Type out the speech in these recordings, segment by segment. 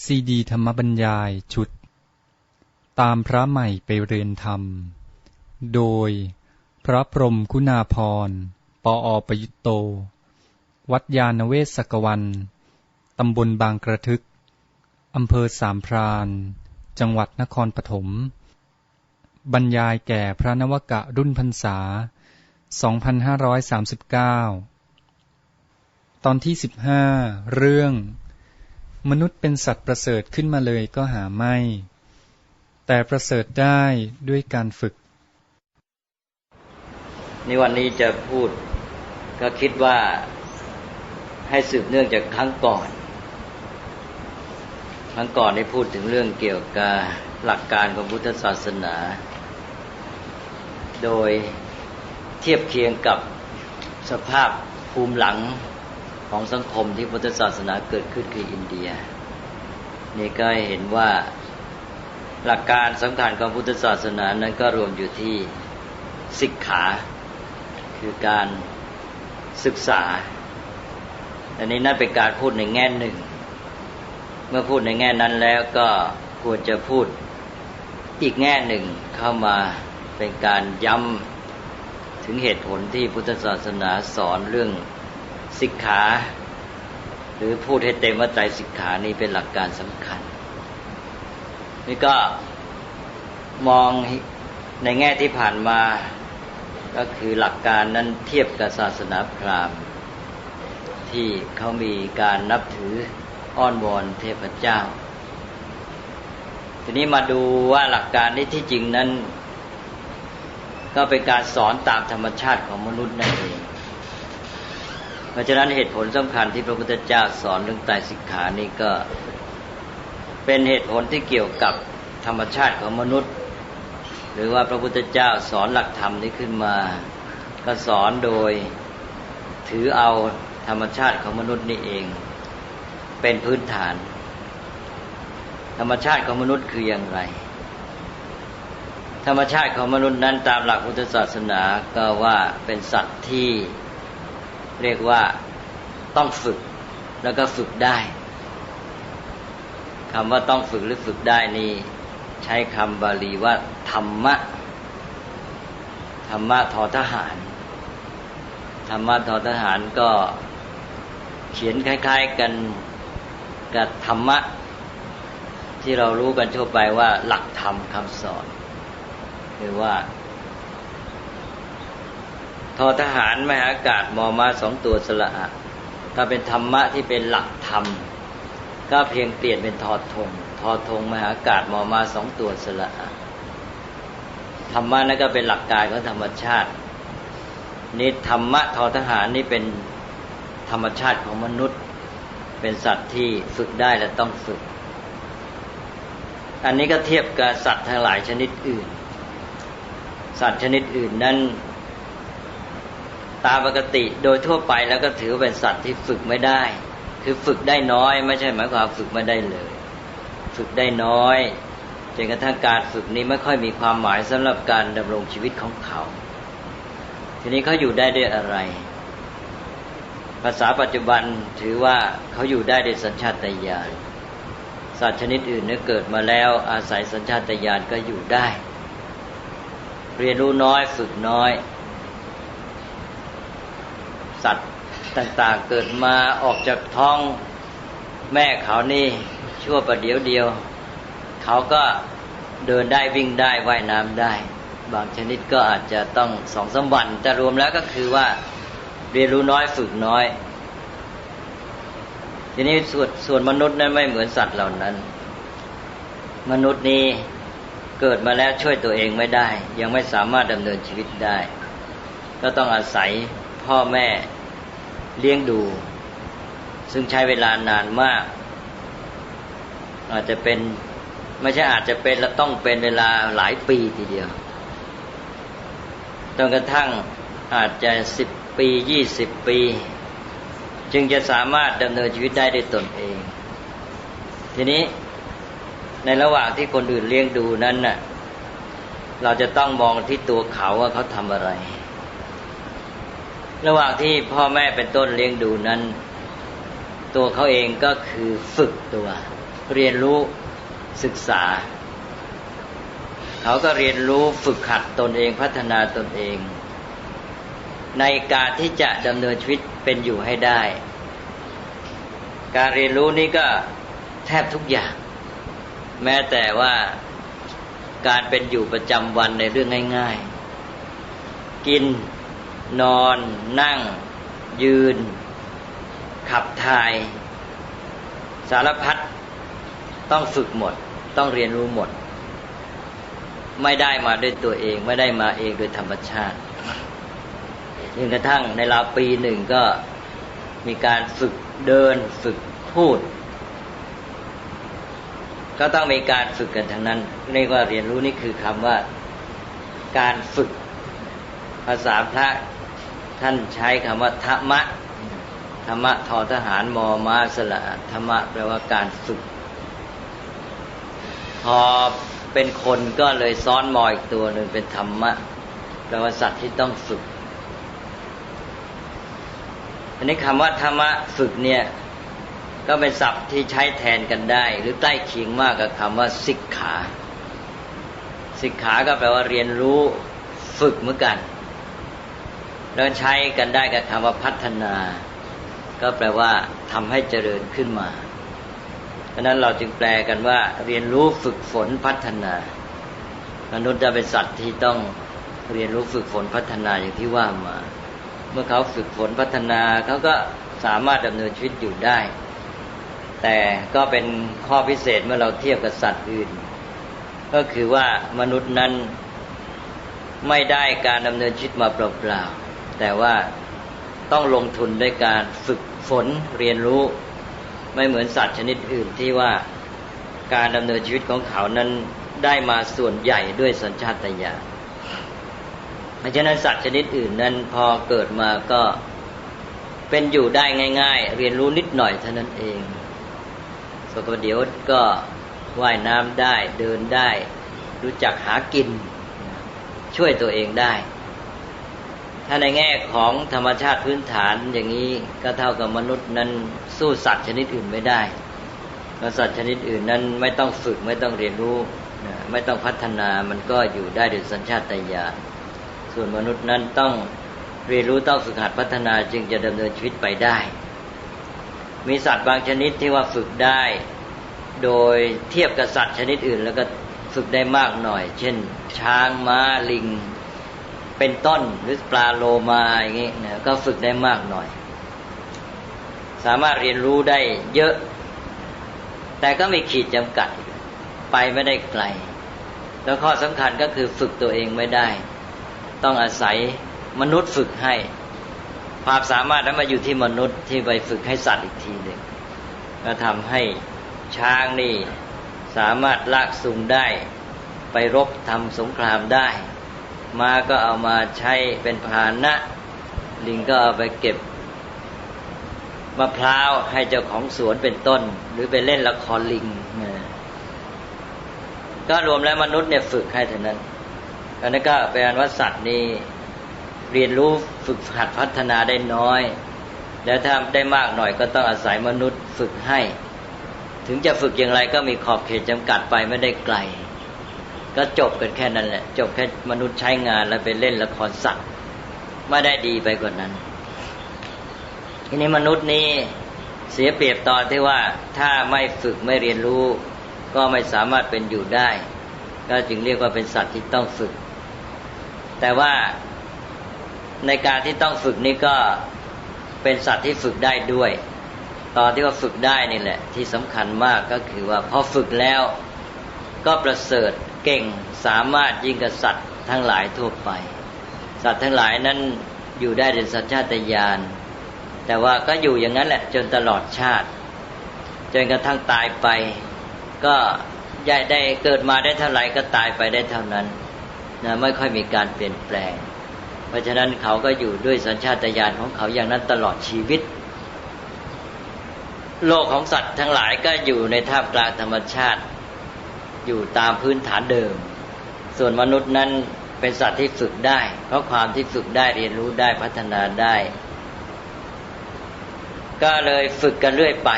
ซีดีธรรมบรรยายชุด ตามพระใหม่ไปเรียนธรรม โดยพระพรมคุณาพร ปออประยุตโต วัดยาณเวศกวัน ตำบลบางกระทึก อำเภอสามพราน จังหวัดนครปฐม บรรยายแก่พระนวกะรุ่นพรรษา 2539 ตอนที่ 15 เรื่อง มนุษย์เป็นสัตว์ประเสริฐขึ้นมาเลยก็หาไม่ แต่ประเสริฐได้ด้วยการฝึกนี่วันนี้จะพูดก็คิดว่าให้สืบเนื่องจากครั้งก่อน ครั้งก่อนได้พูดถึงเรื่องเกี่ยวกับหลักการของพุทธศาสนา โดยเทียบเคียงกับสภาพภูมิหลัง ของสังคมที่พุทธศาสนาเกิดขึ้นคืออินเดีย นี่ก็เห็นว่าหลักการสำคัญของพุทธศาสนานั้นก็รวมอยู่ที่ศิกขา คือการศึกษา อันนี้นั่นเป็นการพูดในแง่หนึ่ง เมื่อพูดในแง่นั้นแล้วก็ควรจะพูดอีกแง่หนึ่งเข้ามาเป็นการย้ำถึงเหตุผลที่พุทธศาสนาสอนเรื่อง สิกขา หรือพูดให้เต็มว่าใจสิกขานี้เป็นหลักการสำคัญ นี่ก็มองในแง่ที่ผ่านมาก็คือหลักการนั้นเทียบกับศาสนาพราหมณ์ ที่เขามีการนับถืออ้อนวอนเทพเจ้า ทีนี้มาดูว่าหลักการนี้ที่จริงนั้น ก็เป็นการสอนตามธรรมชาติของมนุษย์นั่นเอง เพราะฉะนั้นเหตุผลสำคัญที่พระพุทธเจ้าสอนเรื่องไตรสิกขานี้ก็เป็นเหตุผลที่เกี่ยวกับธรรมชาติของมนุษย์ หรือว่าพระพุทธเจ้าสอนหลักธรรมนี้ขึ้นมา ก็สอนโดยถือเอาธรรมชาติของมนุษย์นี่เอง เป็นพื้นฐาน ธรรมชาติของมนุษย์คืออย่างไร ธรรมชาติของมนุษย์นั้นตามหลักพุทธศาสนาก็ว่าเป็นสัตว์ที่ เรียกว่าต้องฝึกแล้วก็ฝึกได้คำว่าต้องฝึกหรือฝึกได้นี่ ใช้คำบาลีว่าธรรมะธรรมะทอทหารธรรมะทอทหารก็เขียนคล้าย ๆกันกับธรรมะ ที่เรารู้กันทั่วไปว่าหลักธรรมคำสอน หรือว่า ทอทหารมหาอากาศมอมาสองตัวสละอะถ้าเป็นธรรมะที่เป็นหลักธรรม ก็เพียงเปลี่ยนเป็นทอทงทอทงมหาอากาศมอมาสองตัวสละอะธรรมะนั่นก็เป็นหลักการของธรรมชาตินี่ธรรมะทอทหารนี่เป็นธรรมชาติของมนุษย์ เป็นสัตว์ที่ฝึกได้และต้องฝึก อันนี้ก็เทียบกับสัตว์ทั้งหลายชนิดอื่น สัตว์ชนิดอื่นนั้น ตามปกติโดยทั่วไปแล้วก็ถือเป็นสัตว์ที่ฝึกไม่ได้ คือฝึกได้น้อย ไม่ใช่หมายความฝึกไม่ได้เลย ฝึกได้น้อยจนกระทั่งการฝึกนี้ไม่ค่อยมีความหมายสำหรับการดำรงชีวิตของเขา ทีนี้เขาอยู่ได้ด้วยอะไร ภาษาปัจจุบันถือว่าเขาอยู่ได้ด้วยสัญชาตญาณสัตว์ชนิดอื่นเนี่ยเกิดมาแล้ว อาศัยสัญชาตญาณก็อยู่ได้ เรียนรู้น้อยฝึกน้อย สัตว์ต่างๆเกิดมาออกจากท้องแม่เขานี่ชั่วประเดี๋ยวเดียว เขาก็เดินได้วิ่งได้ว่ายน้ำได้ บางชนิดก็อาจจะต้องสองสามวันแต่รวมแล้วก็คือว่าเรียนรู้น้อยฝึกน้อย ทีนี้ส่วนส่วนมนุษย์นั้นไม่เหมือนสัตว์เหล่านั้น มนุษย์นี้เกิดมาแล้วช่วยตัวเองไม่ได้ ยังไม่สามารถดำเนินชีวิตได้ ก็ต้องอาศัยพ่อแม่ เลี้ยงดู ซึ่งใช้เวลานานมาก อาจจะเป็นไม่ใช่อาจจะเป็นแล้วต้องเป็นเวลาหลายปีทีเดียวจนกระทั่งอาจจะสิบปียี่สิบปี จึงจะสามารถดำเนินชีวิตได้ด้วยตนเอง ทีนี้ในระหว่างที่คนอื่นเลี้ยงดูนั้นน่ะเราจะต้องมองที่ตัวเขาว่าเขาทำอะไร ระหว่างที่พ่อแม่เป็นต้นเลี้ยงดูนั้น ตัวเขาเองก็คือฝึกตัว เรียนรู้ศึกษา เขาก็เรียนรู้ฝึกขัดตนเองพัฒนาตนเอง ในการที่จะดำเนินชีวิตเป็นอยู่ให้ได้ การเรียนรู้นี้ก็แทบทุกอย่าง แม้แต่ว่าการเป็นอยู่ประจำวันในเรื่องง่าย ๆ กิน นอน นั่ง ยืน ขับถ่าย สารพัดต้องฝึกหมด ต้องเรียนรู้หมด ไม่ได้มาด้วยตัวเอง ไม่ได้มาเองโดยธรรมชาติจนกระทั่งในราวปีหนึ่งก็มีการฝึกเดินฝึกพูด ก็ต้องมีการฝึกกันทั้งนั้นเรียกว่าเรียนรู้นี่คือคำว่า การฝึกภาษาพระ ท่านใช้คำว่าธรรมะธรรมะทอทหารมอมาสละธรรมะแปลว่าการฝึก พอเป็นคนก็เลยซ้อนมออีกตัวหนึ่งเป็นธรรมะแปลว่าสัตว์ที่ต้องฝึกอันนี้คำว่าธรรมะฝึกเนี่ย ก็เป็นศัพท์ที่ใช้แทนกันได้ หรือใกล้เคียงมากกับคำว่าสิกขา สิกขาก็แปลว่าเรียนรู้ฝึกเหมือนกัน แล้วใช้กันได้กับคำว่าพัฒนา ก็แปลว่าทำให้เจริญขึ้นมาเพราะนั้นเราจึงแปลกันว่า เรียนรู้ฝึกฝนพัฒนา มนุษย์จะเป็นสัตว์ที่ต้องเรียนรู้ฝึกฝนพัฒนาอย่างที่ว่ามา เมื่อเขาฝึกฝนพัฒนาเขาก็สามารถดำเนินชีวิตอยู่ได้ แต่ก็เป็นข้อพิเศษเมื่อเราเทียบกับสัตว์อื่น ก็คือว่ามนุษย์นั้นไม่ได้การดำเนินชีวิตมาเปล่าๆ แต่ว่าต้องลงทุนด้วยการฝึกฝนเรียนรู้ ไม่เหมือนสัตว์ชนิดอื่นที่ว่าการดำเนินชีวิตของเขานั้นได้มาส่วนใหญ่ด้วยสัญชาตญาณเพราะฉะนั้นสัตว์ชนิดอื่นนั้นพอเกิดมาก็เป็นอยู่ได้ง่าย ๆ เรียนรู้นิดหน่อยเท่านั้นเองสกเดี๋ยวก็ว่ายน้ำได้เดินได้ รู้จักหากิน ช่วยตัวเองได้ ถ้าในแง่ของธรรมชาติพื้นฐานอย่างนี้ก็เท่ากับมนุษย์นั้นสู้สัตว์ชนิดอื่นไม่ได้สัตว์ชนิดอื่นนั้นไม่ต้องฝึกไม่ต้องเรียนรู้ไม่ต้องพัฒนามันก็อยู่ได้โดยสัญชาตญาณส่วนมนุษย์นั้นต้องเรียนรู้ต้องฝึกหัดพัฒนาจึงจะดำเนินชีวิตไปได้ มีสัตว์บางชนิดที่ว่าฝึกได้ โดยเทียบกับสัตว์ชนิดอื่น แล้วก็ฝึกได้มากหน่อย เช่น ช้างม้าลิง เป็นต้นหรือปลาโลมาอย่างนี้นะก็ฝึกได้มากหน่อย สามารถเรียนรู้ได้เยอะ แต่ก็มีขีดจำกัด ไปไม่ได้ไกล แล้วข้อสำคัญก็คือฝึกตัวเองไม่ได้ ต้องอาศัยมนุษย์ฝึกให้ ความสามารถนั้นมาอยู่ที่มนุษย์ที่ไปฝึกให้สัตว์อีกทีหนึ่งก็ทำให้ช้างนี่สามารถลากสูงได้ ไปรบทำสงครามได้ ม้าก็เอามาใช้เป็นพาหนะ ลิงก็เอาไปเก็บมะพร้าวให้เจ้าของสวนเป็นต้น หรือไปเล่นละครลิงก็รวมแล้วมนุษย์เนี่ยฝึกให้เท่านั้นอันนั้นก็แปลว่าสัตว์นี่เรียนรู้ฝึกหัดพัฒนาได้น้อย แล้วถ้าได้มากหน่อยก็ต้องอาศัยมนุษย์ฝึกให้ ถึงจะฝึกอย่างไรก็มีขอบเขตจำกัดไปไม่ได้ไกล ก็จบกันแค่นั้นแหละ จบแค่มนุษย์ใช้งานแล้วไปเล่นละครสัตว์ไม่ได้ดีไปกว่านั้น ทีนี้มนุษย์นี้เสียเปรียบตอนที่ว่าถ้าไม่ฝึกไม่เรียนรู้ ก็ไม่สามารถเป็นอยู่ได้ ก็จึงเรียกว่าเป็นสัตว์ที่ต้องฝึก แต่ว่าในการที่ต้องฝึกนี้ก็เป็นสัตว์ที่ฝึกได้ด้วย ตอนที่ว่าฝึกได้นี่แหละ ที่สำคัญมากก็คือว่าพอฝึกแล้วก็ประเสริฐ เก่งสามารถยิ่งกับสัตว์ทั้งหลายทั่วไป สัตว์ทั้งหลายนั้นอยู่ได้ด้วยสัญชาตญาณแต่ว่าก็อยู่อย่างนั้นแหละจนตลอดชาติ จนกระทั่งตายไป ก็ได้ได้เกิดมาได้เท่าไหร่ก็ตายไปได้เท่านั้นนะไม่ค่อยมีการเปลี่ยนแปลง เพราะฉะนั้นเขาก็อยู่ด้วยสัญชาตญาณของเขาอย่างนั้นตลอดชีวิต โลกของสัตว์ทั้งหลายก็อยู่ในท่ามกลางธรรมชาติ อยู่ตามพื้นฐานเดิม ส่วนมนุษย์นั้นเป็นสัตว์ที่ฝึกได้ เพราะความที่ฝึกได้เรียนรู้ได้พัฒนาได้ ก็เลยฝึกกันเรื่อยไป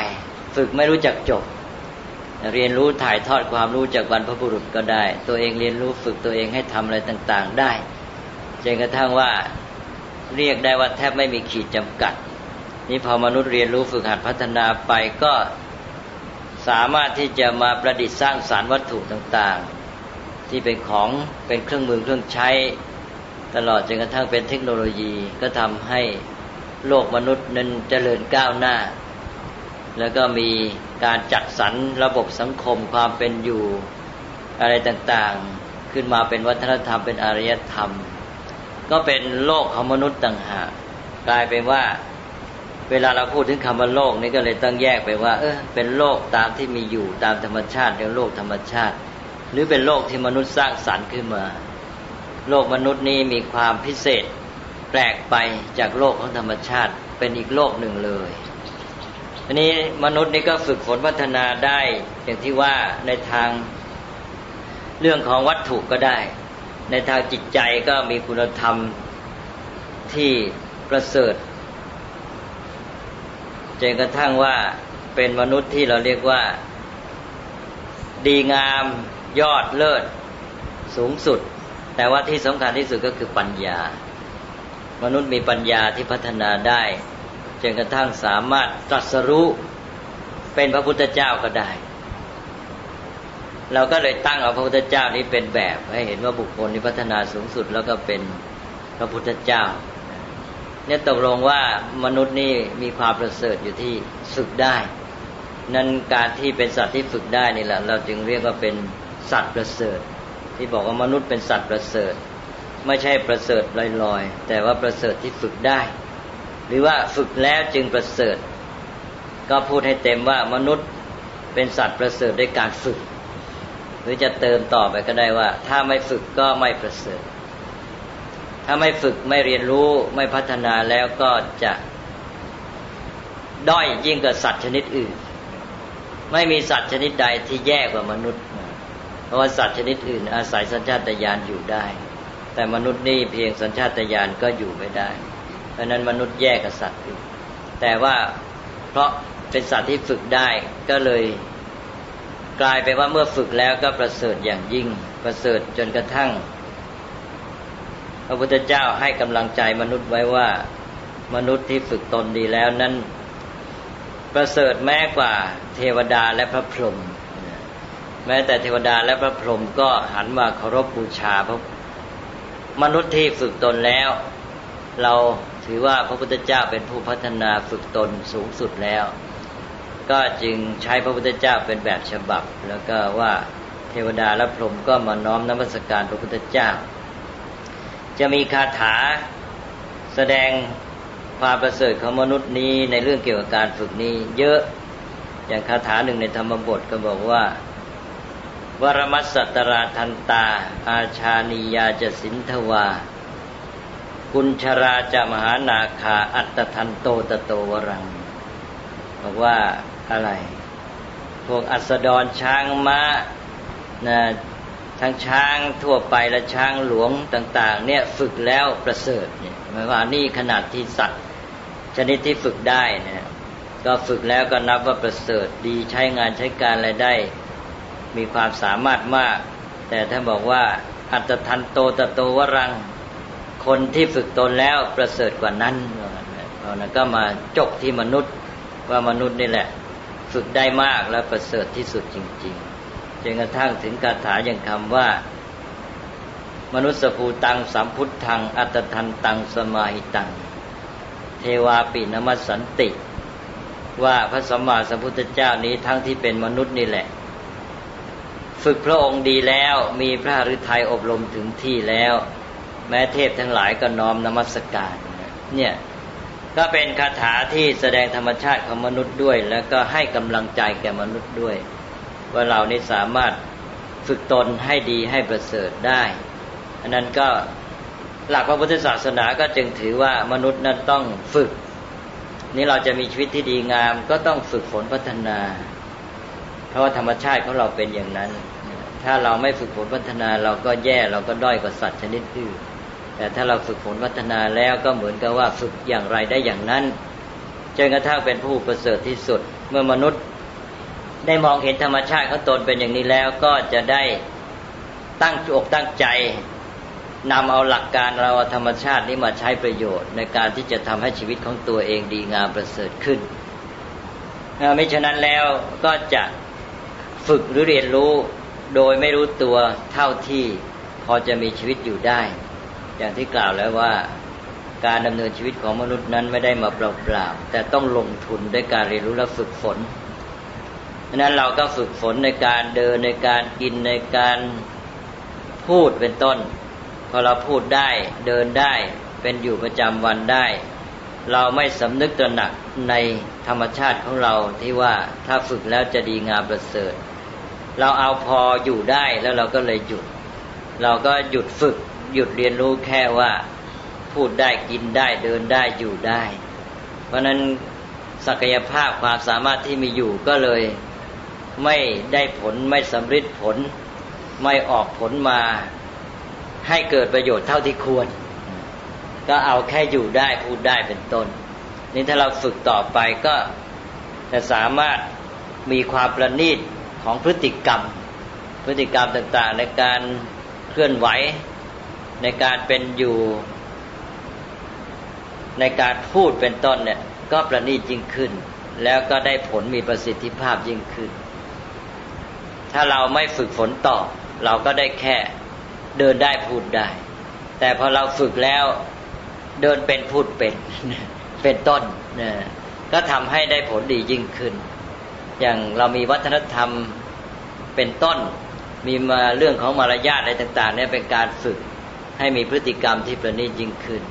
ฝึกไม่รู้จักจบ เรียนรู้ถ่ายทอดความรู้จากบรรพบุรุษก็ได้ ตัวเองเรียนรู้ฝึกตัวเองให้ทำอะไรต่าง ๆ ได้จนกระทั่งว่าเรียกได้ว่าแทบไม่มีขีดจำกัด นี่พอมนุษย์เรียนรู้ฝึกหัดพัฒนาไปก็ สามารถที่จะมาประดิษฐ์สร้างสารวัตถุต่างๆ ที่เป็นของเป็นเครื่องมือเครื่องใช้ ตลอดจนกระทั่งเป็นเทคโนโลยีก็ทำให้โลกมนุษย์นั้นเจริญก้าวหน้า แล้วก็มีการจัดสรรระบบสังคมความเป็นอยู่อะไรต่างๆ ขึ้นมาเป็นวัฒนธรรมเป็นอารยธรรม ก็เป็นโลกของมนุษย์ต่างหากกลายเป็นว่า เวลาเราพูดถึงคำว่าโลกนี่ก็เลยต้องแยกไปว่า เออเป็นโลกตามที่มีอยู่ตามธรรมชาติเรียกโลกธรรมชาติ หรือเป็นโลกที่มนุษย์สร้างสรรค์ขึ้นมา โลกมนุษย์นี้มีความพิเศษ แปลกไปจากโลกของธรรมชาติเป็นอีกโลกหนึ่งเลยอันนี้มนุษย์นี่ก็ฝึกฝนพัฒนาได้อย่างที่ว่าในทางเรื่องของวัตถุก็ได้ ในทางจิตใจก็มีคุณธรรมที่ประเสริฐ จนกระทั่งว่าเป็นมนุษย์ที่เราเรียกว่า ดีงามยอดเลิศสูงสุด แต่ว่าที่สำคัญที่สุดก็คือปัญญา มนุษย์มีปัญญาที่พัฒนาได้จนกระทั่งสามารถตรัสรู้เป็นพระพุทธเจ้าก็ได้ เราก็เลยตั้งเอาพระพุทธเจ้านี้เป็นแบบ ให้เห็นว่าบุคคลนี้พัฒนาสูงสุดแล้วก็เป็นพระพุทธเจ้า เนี่ยตกลงว่ามนุษย์นี่มีความประเสริฐอยู่ที่ฝึกได้ นั้นการที่เป็นสัตว์ที่ฝึกได้นี่แหละ เราจึงเรียกว่าเป็นสัตว์ประเสริฐ ที่บอกว่ามนุษย์เป็นสัตว์ประเสริฐ ไม่ใช่ประเสริฐลอยๆ แต่ว่าประเสริฐที่ฝึกได้ หรือว่าฝึกแล้วจึงประเสริฐ ก็พูดให้เต็มว่ามนุษย์เป็นสัตว์ประเสริฐด้วยการฝึก หรือจะเติมต่อไปก็ได้ว่า ถ้าไม่ฝึกก็ไม่ประเสริฐ ถ้าไม่ฝึกไม่เรียนรู้ไม่พัฒนาแล้วก็จะ ด้อยยิ่งกว่าสัตว์ชนิดอื่น ไม่มีสัตว์ชนิดใดที่แย่กว่ามนุษย์ เพราะว่าสัตว์ชนิดอื่น อาศัยสัญชาตญาณอยู่ได้ แต่มนุษย์นี่เพียงสัญชาตญาณก็อยู่ไม่ได้ เพราะนั้นมนุษย์แย่กับสัตว์อื่นแต่ว่าเพราะเป็นสัตว์ที่ฝึกได้ก็เลยกลายไปว่าเมื่อฝึกแล้วก็ประเสริฐอย่างยิ่งประเสริฐจนกระทั่ง พระพุทธเจ้าให้กำลังใจมนุษย์ไว้ว่า มนุษย์ที่ฝึกตนดีแล้วนั้น ประเสริฐแม้กว่าเทวดาและพระพรหมแม้แต่เทวดาและพระพรหมก็หันมาเคารพบูชาพระมนุษย์ที่ฝึกตนแล้ว เราถือว่าพระพุทธเจ้าเป็นผู้พัฒนาฝึกตนสูงสุดแล้ว ก็จึงใช้พระพุทธเจ้าเป็นแบบฉบับ แล้วก็ว่าเทวดาและพรหมก็มาน้อมนมัสการพระพุทธเจ้า จะมีคาถาแสดงความประเสริฐของมนุษย์นี้ในเรื่องเกี่ยวกับการฝึกนี้ เยอะอย่างคาถาหนึ่งในธรรมบทก็บอกว่าวรมัสสตราทันตา อาชานียาจะสินทวา กุญชราจะมหานาคาอัตทันโตตโตวรัง บอกว่าอะไร พวกอัสดรช้างม้านะ ทั้งช้างทั่วไปและช้างหลวงต่าง ๆ เนี่ยฝึกแล้วประเสริฐเนี่ยหมายว่านี่ขนาดที่สัตว์ ชนิดที่ฝึกได้นี่ยก็ฝึกแล้วก็นับว่าประเสริฐดีใช้งานใช้การอะไรได้ มีความสามารถมาก แต่ถ้าบอกว่าอัตทันโตตโตวรัง คนที่ฝึกตนแล้วประเสริฐกว่านั้นเพราะนั้นก็มาจบที่มนุษย์ว่ามนุษย์นี่แหละ ฝึกได้มากและประเสริฐที่สุดจริง ๆ จนกระทั่งถึงคาถาอย่างคำว่า มนุษย์ภูตังสัมพุทธัง อัตทันตังสมาหิตัง เทวาปินมัสสันติ ว่าพระสัมมาสัมพุทธเจ้านี้ทั้งที่เป็นมนุษย์นี่แหละ ฝึกพระองค์ดีแล้วมีพระฤทัยอบรมถึงที่แล้ว แม้เทพทั้งหลายก็น้อมนมัสการ เนี่ยก็เป็นคาถาที่แสดงธรรมชาติของมนุษย์ด้วย แล้วก็ให้กำลังใจแก่มนุษย์ด้วย ว่าเรานี่สามารถฝึกตนให้ดีให้ประเสริฐได้อันนั้นก็หลักพระพุทธศาสนาก็จึงถือว่ามนุษย์นั้นต้องฝึก นี่เราจะมีชีวิตที่ดีงาม ก็ต้องฝึกฝนพัฒนา เพราะว่าธรรมชาติของเราเป็นอย่างนั้น ถ้าเราไม่ฝึกฝนพัฒนาเราก็แย่เราก็ด้อยกว่าสัตว์ชนิดอื่นแต่ถ้าเราฝึกฝนพัฒนาแล้วก็เหมือนกับว่าฝึกอย่างไรได้อย่างนั้นจนกระทั่งเป็นผู้ประเสริฐที่สุด เมื่อมนุษย์ ได้มองเห็นธรรมชาติของตนเป็นอย่างนี้แล้วก็จะได้ตั้งอกตั้งใจนำเอาหลักการเราธรรมชาตินี้มาใช้ประโยชน์ ในการที่จะทำให้ชีวิตของตัวเองดีงามประเสริฐขึ้นไม่ฉะนั้นแล้วก็จะฝึกหรือเรียนรู้โดยไม่รู้ตัวเท่าที่พอจะมีชีวิตอยู่ได้ อย่างที่กล่าวแล้วว่าการดำเนินชีวิตของมนุษย์นั้นไม่ได้มาเปล่าๆแต่ต้องลงทุนด้วยการเรียนรู้และฝึกฝน ดังนั้นเราก็ฝึกฝนในการเดินในการกินในการพูดเป็นต้น พอเราพูดได้เดินได้เป็นอยู่ประจำวันได้ เราไม่สำนึกตระหนักในธรรมชาติของเราที่ว่าถ้าฝึกแล้วจะดีงามประเสริฐ เราเอาพออยู่ได้แล้วเราก็เลยหยุด เราก็หยุดฝึกหยุดเรียนรู้แค่ว่าพูดได้กินได้เดินได้อยู่ได้ เพราะนั้นศักยภาพความสามารถที่มีอยู่ก็เลย ไม่ได้ผลไม่สำเร็จผล ไม่ออกผลมา ให้เกิดประโยชน์เท่าที่ควร ก็เอาแค่อยู่ได้พูดได้เป็นต้น นี่ถ้าเราฝึกต่อไปก็จะสามารถมีความประณีตของพฤติกรรม พฤติกรรมต่างๆ ในการเคลื่อนไหว ในการเป็นอยู่ ในการพูดเป็นต้นเนี่ยก็ประณีตยิ่งขึ้น แล้วก็ได้ผลมีประสิทธิภาพยิ่งขึ้น ถ้าเราไม่ฝึกฝนต่อ เราก็ได้แค่เดินได้พูดได้ แต่พอเราฝึกแล้วเดินเป็นพูดเป็นเป็นต้นนะก็ทำให้ได้ผลดียิ่งขึ้น อย่างเรามีวัฒนธรรมเป็นต้น มีมาเรื่องของมารยาทอะไรต่าง ๆ เนี่ยเป็นการฝึกให้มีพฤติกรรมที่ประณีตยิ่งขึ้น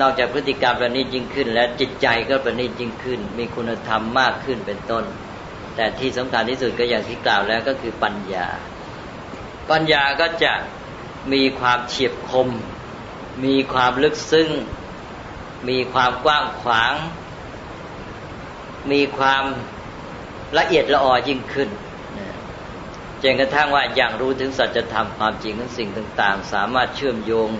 นอกจากพฤติกรรมประณีตยิ่งขึ้น แล้วจิตใจก็ประณีตยิ่งขึ้น มีคุณธรรมมากขึ้นเป็นต้น แต่ที่สำคัญที่สุดก็อย่างที่กล่าวแล้วก็คือปัญญา ปัญญาก็จะมีความเฉียบคม มีความลึกซึ้ง มีความกว้างขวาง มีความละเอียดละออยิ่งขึ้นจนกระทั่งว่าอย่างรู้ถึงสัจธรรมความจริงของสิ่งต่าง ๆ สามารถเชื่อมโยง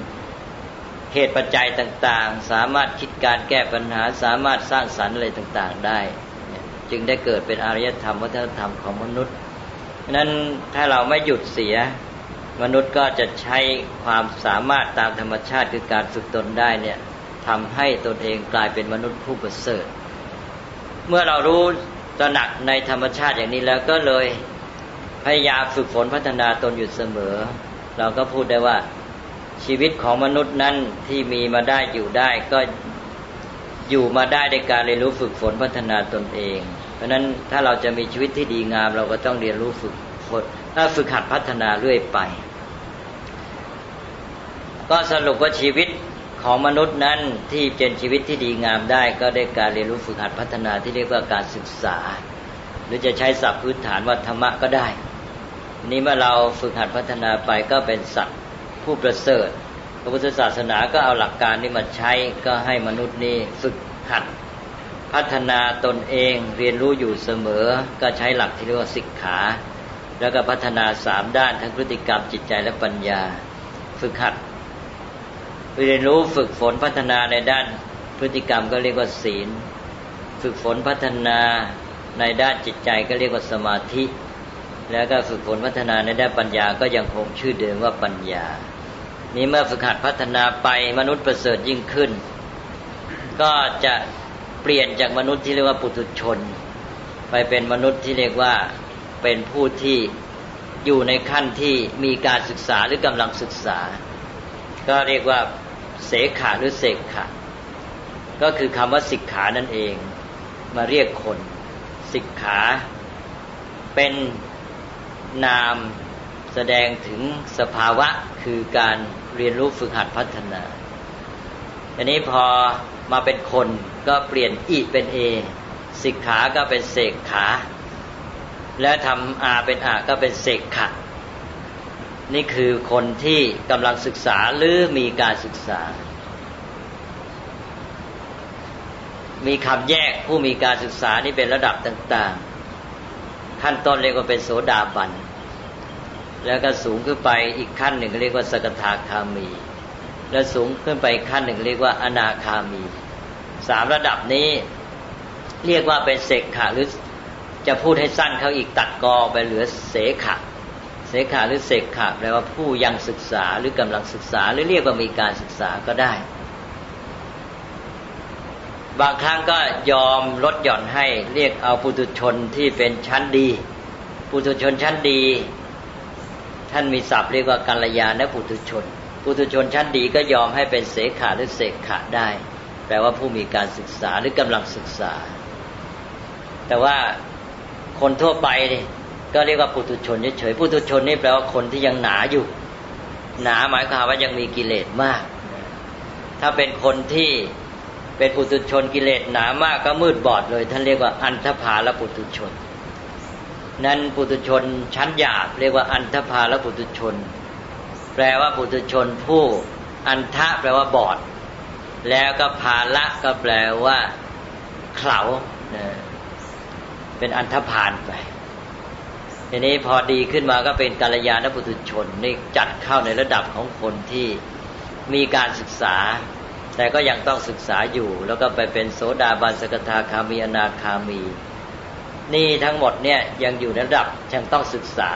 เหตุปัจจัยต่าง ๆ สามารถคิดการแก้ปัญหา สามารถสร้างสรรค์อะไรต่าง ๆ ได้ จึงได้เกิดเป็นอารยธรรมวัฒนธรรมของมนุษย์นั้นถ้าเราไม่หยุดเสีย มนุษย์ก็จะใช้ความสามารถตามธรรมชาติคือการฝึกตนได้เนี่ยทำให้ตนเองกลายเป็นมนุษย์ผู้ประเสริฐ เมื่อเรารู้ตระหนักในธรรมชาติอย่างนี้แล้วก็เลยพยายามฝึกฝนพัฒนาตนอยู่เสมอ เราก็พูดได้ว่าชีวิตของมนุษย์นั้นที่มีมาได้อยู่ได้ก็อยู่มาได้ในการเรียนรู้ฝึกฝนพัฒนาตนเอง เพราะนั้นถ้าเราจะมีชีวิตที่ดีงาม เราก็ต้องเรียนรู้ฝึกฝนถ้าฝึกหัดพัฒนาเรื่อยไป ก็สรุปว่าชีวิตของมนุษย์นั้นที่เป็นชีวิตที่ดีงามได้ ก็ได้การเรียนรู้ฝึกหัดพัฒนาที่เรียกว่าการศึกษา หรือจะใช้ศัพท์พื้นฐานว่าธรรมะก็ได้ นี้เมื่อเราฝึกหัดพัฒนาไปก็เป็นสัตว์ผู้ประเสริฐพระพุทธศาสนาก็เอาหลักการนี้มาใช้ก็ให้มนุษย์นี้ฝึกหัด พัฒนาตนเองเรียนรู้อยู่เสมอ ก็ใช้หลักที่เรียกว่าศิกขา แล้วก็พัฒนาสามด้านทั้งพฤติกรรมจิตใจและปัญญา ฝึกหัด เรียนรู้ฝึกฝนพัฒนาในด้านพฤติกรรมก็เรียกว่าศีล ฝึกฝนพัฒนาในด้านจิตใจก็เรียกว่าสมาธิ แล้วก็ฝึกฝนพัฒนาในด้านปัญญาก็ยังคงชื่อเดิมว่าปัญญา นี้เมื่อฝึกหัดพัฒนาไปมนุษย์ประเสริฐยิ่งขึ้น ก็จะ เปลี่ยนจากมนุษย์ที่เรียกว่าปุถุชน ไปเป็นมนุษย์ที่เรียกว่าเป็นผู้ที่อยู่ในขั้นที่มีการศึกษาหรือกำลังศึกษา ก็เรียกว่าเสขาหรือเสกขาก็คือคำว่าสิกขานั่นเอง มาเรียกคน สิกขาเป็นนามแสดงถึงสภาวะคือการเรียนรู้ฝึกหัดพัฒนาอันนี้พอมาเป็นคน ก็เปลี่ยนอีเป็นเอสิกขา ก็เป็นเสกขา และทำอาเป็นอาก็เป็นเสกขะ นี่คือคนที่กำลังศึกษาหรือมีการศึกษา มีคำแยกผู้มีการศึกษานี่เป็นระดับต่าง ๆ ขั้นต้นเรียกว่าเป็นโสดาบัน แล้วก็สูงขึ้นไปอีกขั้นหนึ่งเรียกว่าสกทาคามี และสูงขึ้นไปขั้นหนึ่งเรียกว่าอนาคามี สามระดับนี้ เรียกว่าเป็นเสกขะหรือจะพูดให้สั้นเขาอีกตัดกอไปเหลือเสขะเสขะหรือเสกขะแปลว่าผู้ยังศึกษาหรือกำลังศึกษาหรือเรียกว่ามีการศึกษาก็ได้ บางครั้งก็ยอมลดหย่อนให้เรียกเอาปุถุชนที่เป็นชั้นดีปุถุชนชั้นดี ท่านมีศัพท์เรียกว่ากัลยาณปุถุชนปุถุชนชั้นดีก็ยอมให้เป็นเสขาหรือเสกขะได้ แปลว่าผู้มีการศึกษาหรือกำลังศึกษา แต่ว่าคนทั่วไปนี่ก็เรียกว่าปุถุชนเฉยๆปุถุชนนี่แปลว่าคนที่ยังหนาอยู่ หนาหมายความว่ายังมีกิเลสมาก ถ้าเป็นคนที่เป็นปุถุชนกิเลสหนามากก็มืดบอดเลย ท่านเรียกว่าอันธพาลปุถุชน นั้นปุถุชนชั้นหยาบเรียกว่าอันธพาลปุถุชน แปลว่าปุถุชนผู้อันทะแปลว่าบอด แล้วก็ภาละก็แปลว่าเขาเป็นอันธพาลไป ทีนี้พอดีขึ้นมาก็เป็นกัลยาณปุถุชนนี่จัดเข้าในระดับของคนที่มีการศึกษา แต่ก็ยังต้องศึกษาอยู่ แล้วก็ไปเป็นโสดาบันสกทาคามีอนาคามี นี่ทั้งหมดเนี่ยยังอยู่ในระดับยังต้องศึกษา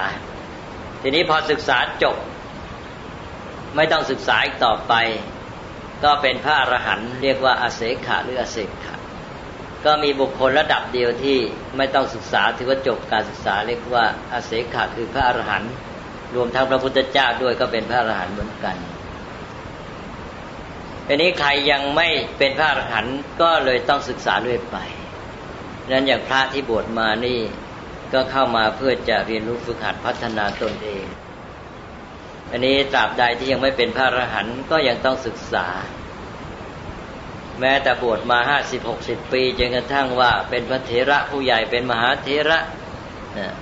ทีนี้พอศึกษาจบ ไม่ต้องศึกษาอีกต่อไป ก็เป็นพระอรหันต์เรียกว่าอาเสขะหรืออาเสขะก็มีบุคคลระดับเดียวที่ไม่ต้องศึกษาถือว่าจบการศึกษาเรียกว่าอาเสขะคือพระอรหันต์รวมทั้งพระพุทธเจ้าด้วยก็เป็นพระอรหันต์เหมือนกันทีนี้ใครยังไม่เป็นพระอรหันต์ก็เลยต้องศึกษาเรื่อยไปนั้นอย่างพระที่บวชมานี่ก็เข้ามาเพื่อจะเรียนรู้ฝึกหัดพัฒนาตนเอง อันนี้ตราบใดที่ยังไม่เป็นพระอรหันต์ก็ยังต้องศึกษา แม้แต่บวชมาห้าสิบหกสิบปีจนกระทั่งว่าเป็นพระเถระผู้ใหญ่เป็นมหาเถระ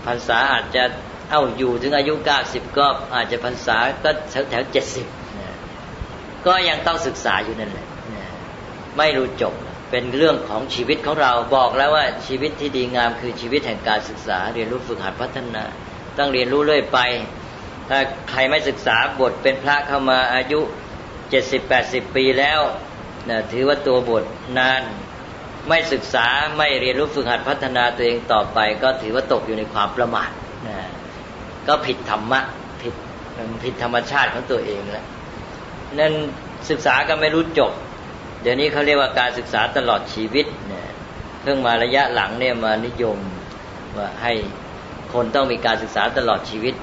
พรรษาอาจจะเอาอยู่ถึงอายุเก้าสิบก็อาจจะพรรษาก็แถวแถวเจ็ดสิบก็ยังต้องศึกษาอยู่นั่นแหละไม่รู้จบเป็นเรื่องของชีวิตของเราบอกแล้วว่าชีวิตที่ดีงามคือชีวิตแห่งการศึกษา เรียนรู้ฝึกหัดพัฒนา ต้องเรียนรู้เรื่อยไป ถ้าใครไม่ศึกษาบทเป็นพระเข้ามาอายุเจ็ดสิบแปดสิบปีแล้วนะถือว่าตัวบทนาน ไม่ศึกษาไม่เรียนรู้ฝึกหัดพัฒนาตัวเองต่อไป ก็ถือว่าตกอยู่ในความประมาทนะก็ผิดธรรมะผิดผิดธรรมชาติของตัวเองแล้วนั่นศึกษาก็ไม่รู้จบ เดี๋ยวนี้เขาเรียกว่าการศึกษาตลอดชีวิตเนี่ยเพิ่งมาระยะหลังเนี่ยมานิยมว่าให้คนต้องมีการศึกษาตลอดชีวิต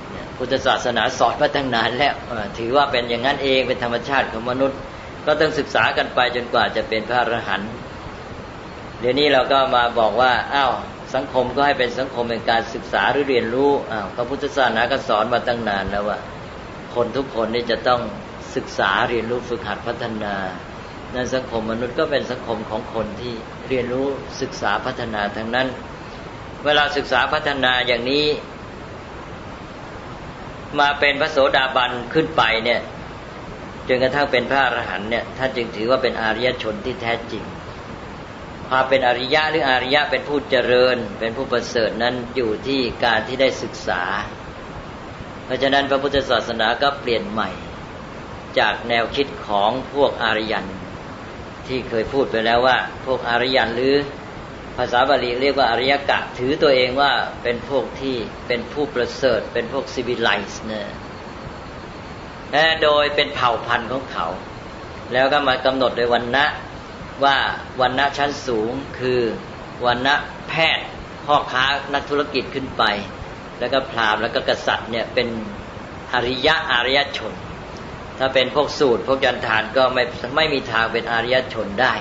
พุทธศาสนาสอนมาตั้งนานแล้วถือว่าเป็นอย่างนั้นเองเป็นธรรมชาติของมนุษย์ ก็ต้องศึกษากันไปจนกว่าจะเป็นพระอรหันต์เดี๋ยวนี้เราก็มาบอกว่าอ้าวสังคมก็ให้เป็นสังคมเป็นการศึกษาหรือเรียนรู้อ้าวพระพุทธศาสนาก็สอนมาตั้งนานแล้วว่า คนทุกคนนี่จะต้องศึกษาเรียนรู้ฝึกหัดพัฒนานั้นสังคมมนุษย์ก็เป็นสังคมของคนที่เรียนรู้ศึกษาพัฒนาทั้งนั้น เวลาศึกษาพัฒนาอย่างนี้ มาเป็นพระโสดาบันขึ้นไปเนี่ยจนกระทั่งเป็นพระอรหันต์เนี่ยท่านจึงถือว่าเป็นอาริยชนที่แท้จริงความเป็นอริยะหรืออาริยะเป็นผู้เจริญ เป็นผู้ประเสริฐนั้นอยู่ที่การที่ได้ศึกษา เพราะฉะนั้นพระพุทธศาสนาก็เปลี่ยนใหม่ จากแนวคิดของพวกอารยันที่เคยพูดไปแล้วว่า พวกอารยันหรือ ภาษาบาลีเรียกว่าอริยกะ ถือตัวเองว่าเป็นพวกที่เป็นผู้ประเสริฐ เป็นพวกซิวิไลซ์เนี่ยโดยเป็นเผ่าพันธุ์ของเขา แล้วก็มากำหนดโดยวันนะว่าวันนะชั้นสูงคือวันนะแพทย์พ่อค้านักธุรกิจขึ้นไป แล้วก็พราหมณ์แล้วก็กษัตริย์เนี่ยเป็นอริยะอารยชน ถ้าเป็นพวกสูตรพวกยันทานก็ไม่ไม่มีทางเป็นอารยชนได้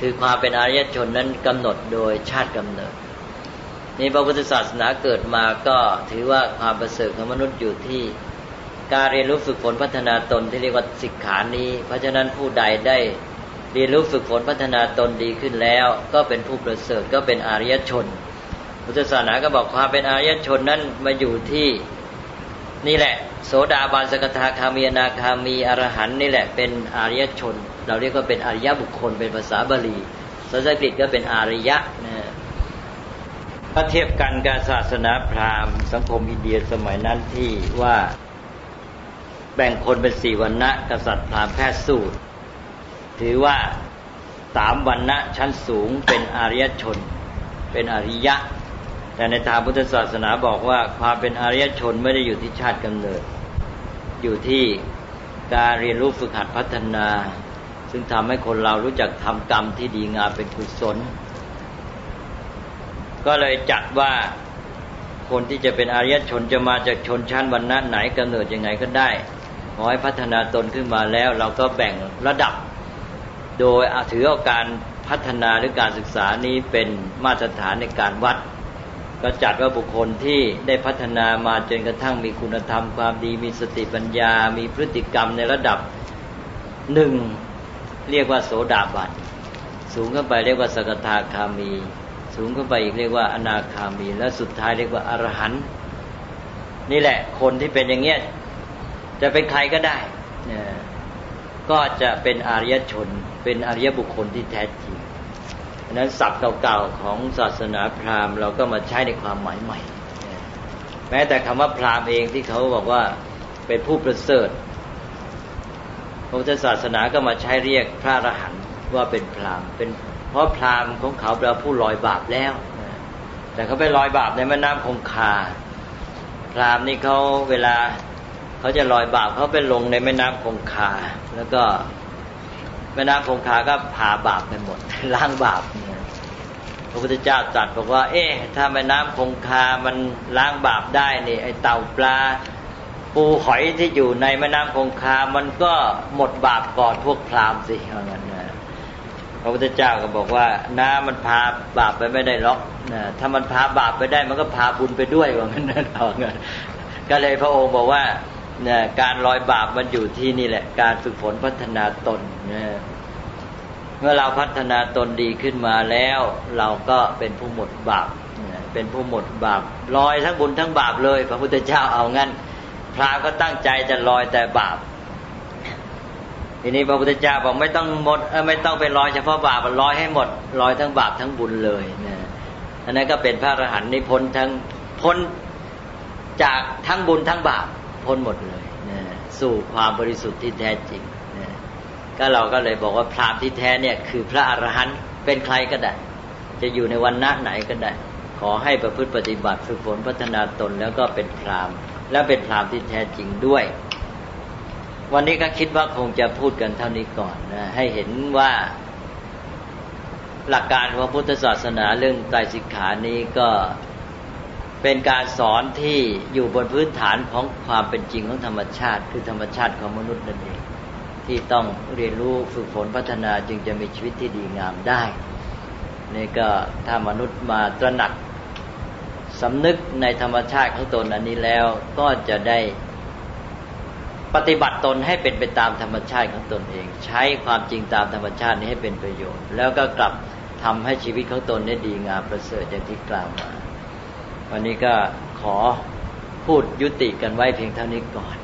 คือความเป็นอารยชนนั้นกำหนดโดยชาติกำเนิด นี่พระพุทธศาสนาเกิดมาก็ถือว่าความประเสริฐของมนุษย์อยู่ที่การเรียนรู้ฝึกฝนพัฒนาตนที่เรียกว่าสิกขานี้ เพราะฉะนั้นผู้ใดได้เรียนรู้ฝึกฝนพัฒนาตนดีขึ้นแล้ว ก็เป็นผู้ประเสริฐก็เป็นอารยชน พุทธศาสนาก็บอกความเป็นอารยชนนั้นมาอยู่ที่นี่แหละ โสดาบันสกทาคามีนาคามีอรหันนี่แหละเป็นอารยชน เราเรียกว่าเป็นอริยบุคคลเป็นภาษาบาลีภาษาอังกฤษก็เป็นอารยะนะถ้าเทียบกันการศาสนาพราหมณ์สังคมอินเดียสมัยนั้นที่ว่าแบ่งคนเป็นสี่วันนะกษัตริย์พราหมณ์แพทย์สูตร ถือว่าสามวันณะชั้นสูงเป็นอริยชน เป็นอริยะ แต่ในทางพุทธศาสนาบอกว่าความเป็นอริยชนไม่ได้อยู่ที่ชาติกำเนิด อยู่ที่การเรียนรู้ฝึกหัดพัฒนา ซึ่งทำให้คนเรารู้จักทำกรรมที่ดีงามเป็นกุศล ก็เลยจัดว่าคนที่จะเป็นอริยชนจะมาจากชนชั้นวรรณะไหนกำเนิดยังไงก็ได้ขอให้พัฒนาตนขึ้นมาแล้ว เราก็แบ่งระดับ โดยถือเอาการพัฒนาหรือการศึกษานี้เป็นมาตรฐานในการวัด ก็จัดว่าบุคคลที่ได้พัฒนามาจนกระทั่งมีคุณธรรมความดี มีสติปัญญา มีพฤติกรรมในระดับหนึ่ง เรียกว่าโสดาบันสูงขึ้นไปเรียกว่าสกทาคามี สูงขึ้นไปอีกเรียกว่าอนาคามี และสุดท้ายเรียกว่าอรหันต์นี่แหละ คนที่เป็นอย่างเงี้ยจะเป็นใครก็ได้ก็จะเป็นอริยชน เป็นอริยบุคคลที่แท้จริงดังนั้นศัพท์เก่าๆของศาสนาพราหมณ์เราก็มาใช้ในความหมายใหม่ แม้แต่คำว่าพราหมณ์เองที่เขาบอกว่าเป็นผู้ประเสริฐ พระพุทธศาสนาก็มาใช้เรียกพระอรหันต์ว่าเป็นพรามเป็นเพราะพรามของเขาเป็นผู้ลอยบาปแล้ว แต่เขาไปลอยบาปในแม่น้ำคงคา พรามนี่เขาเวลาเขาจะลอยบาปเขาไปลงในแม่น้ำคงคา แล้วก็แม่น้ำคงคาก็พาบาปไปหมดล้างบาปพระพุทธเจ้าตรัสบอกว่า เอ๊ะถ้าแม่น้ำคงคามันล้างบาปได้นี่ไอเต่าปลา ปูหอยที่อยู่ในแม่น้ำคงคา มันก็หมดบาปก่อนพวกพราหมณ์สิว่างั้นนะพระพุทธเจ้าก็บอกว่าน้ำมันพาบาปไปไม่ได้หรอกนะถ้ามันพาบาปไปได้มันก็พาบุญไปด้วยว่างั้นนะเอางั้นก็เลยพระองค์บอกว่าเนี่ยการลอยบาปมันอยู่ที่นี่แหละ การฝึกฝนพัฒนาตนเนีเมื่อเราพัฒนาตนดีขึ้นมาแล้ว เราก็เป็นผู้หมดบาป เป็นผู้หมดบาปลอยทั้งบุญทั้งบาปเลย พระพุทธเจ้าเอางั้น พระก็ตั้งใจจะลอยแต่บาป ทีนี้พระพุทธเจ้าบอกไม่ต้องหมดไม่ต้องเป็นลอยเฉพาะบาปลอยให้หมดลอยทั้งบาปทั้งบุญเลยนะอันนั้นก็เป็นพระอรหันต์นิพนธ์ทั้งพ้นจากทั้งบุญทั้งบาปพ้นหมดเลยนะสู่ความบริสุทธิ์ที่แท้จริงนะก็เราก็เลยบอกว่าพรามที่แท้เนี่ยคือพระอรหันต์เป็นใครก็ได้ จะอยู่ในวันณะไหนก็ได้ ขอให้ประพฤติปฏิบัติฝึกฝนพัฒนาตนแล้วก็เป็นพราม แล้วเป็นพรามที่แท้จริงด้วย วันนี้ก็คิดว่าคงจะพูดกันเท่านี้ก่อนนะให้เห็นว่าหลักการของพุทธศาสนาเรื่องไตรสิกขานี้ก็เป็นการสอนที่อยู่บนพื้นฐานของความเป็นจริงของธรรมชาติ คือธรรมชาติของมนุษย์นั่นเองที่ต้องเรียนรู้ฝึกฝนพัฒนาจึงจะมีชีวิตที่ดีงามได้นี่ก็ถ้ามนุษย์มาตระหนัก สำนึกในธรรมชาติของตนอันนี้แล้วก็จะได้ปฏิบัติตนให้เป็นไปตามธรรมชาติของตนเอง ใช้ความจริงตามธรรมชาตินี้ให้เป็นประโยชน์ แล้วก็กลับทำให้ชีวิตของตนได้ดีงามประเสริฐอย่างที่กล่าวมา วันนี้ก็ขอพูดยุติกันไว้เพียงเท่านี้ก่อน